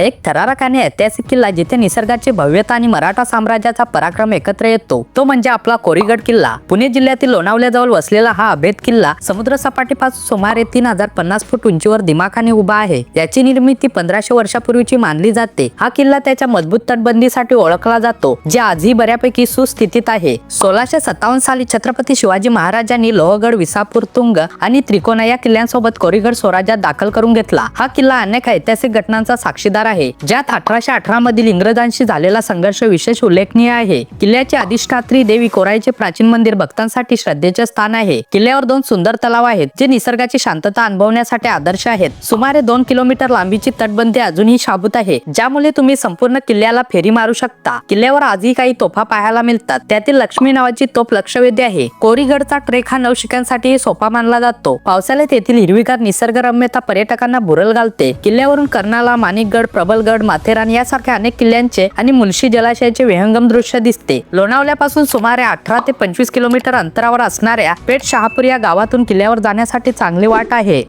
एक थरारक आणि ऐतिहासिक किल्ला जिथे निसर्गाची भव्यता आणि मराठा साम्राज्याचा पराक्रम एकत्र येतो. तो म्हणजे आपला कोरीगड किल्ला. पुणे जिल्ह्यातील लोणावल्याजवळ वसलेला हा अभेद किल्ला समुद्र सपाटीपासून सुमारे तीन हजार पन्नास फूट उंचीवर दिमाखाने उभा आहे. याची निर्मिती पंधराशे वर्षापूर्वीची मानली जाते. हा किल्ला त्याच्या मजबूत तटबंदीसाठी ओळखला जातो जे आजही बऱ्यापैकी सुस्थितीत आहे. सोळाशे सत्तावन्न साली छत्रपती शिवाजी महाराजांनी लोहगड विसापूर तुंग आणि त्रिकोणा या किल्ल्यांसोबत कोरीगड स्वराज्यात दाखल करून घेतला. हा किल्ला अनेक ऐतिहासिक घटनांचा साक्षीदार आहे ज्यात अठराशे अठरा मधील इंग्रजांशी झालेला संघर्ष विशेष उल्लेखनीय आहे. किल्ल्याची अधिष्ठात्री देवी कोराईचे प्राचीन मंदिर भक्तांसाठी श्रद्धेचे स्थान आहे. किल्ल्यावर दोन सुंदर तलाव आहेत जे निसर्गाची शांतता अनुभवण्यासाठी आदर्श आहेत. सुमारे दोन किलोमीटर लांबीची तटबंदी अजूनही शाबूत आहे ज्यामुळे तुम्ही संपूर्ण किल्ल्याला फेरी मारू शकता. किल्ल्यावर आजही काही तोफा पाहायला मिळतात. त्यातील लक्ष्मी नावाची तोफ लक्षवेधी आहे. कोरीगडचा ट्रेक हा नवशिक्यांसाठी सोपा मानला जातो. पावसाळ्यात येथील हिरवीगार निसर्गरम्यता पर्यटकांना बुरल घालते. किल्ल्यावरून कर्णाला माणिकगड प्रबलगड माथेरान यासारख्या अनेक किल्ल्यांचे आणि मुलशी जलाशयाचे विहंगम दृश्य दिसते. लोणावल्यापासून सुमारे अठरा ते पंचवीस किलोमीटर अंतरावर असणाऱ्या पेठ शहापूर या गावातून किल्ल्यावर जाण्यासाठी चांगली वाट आहे.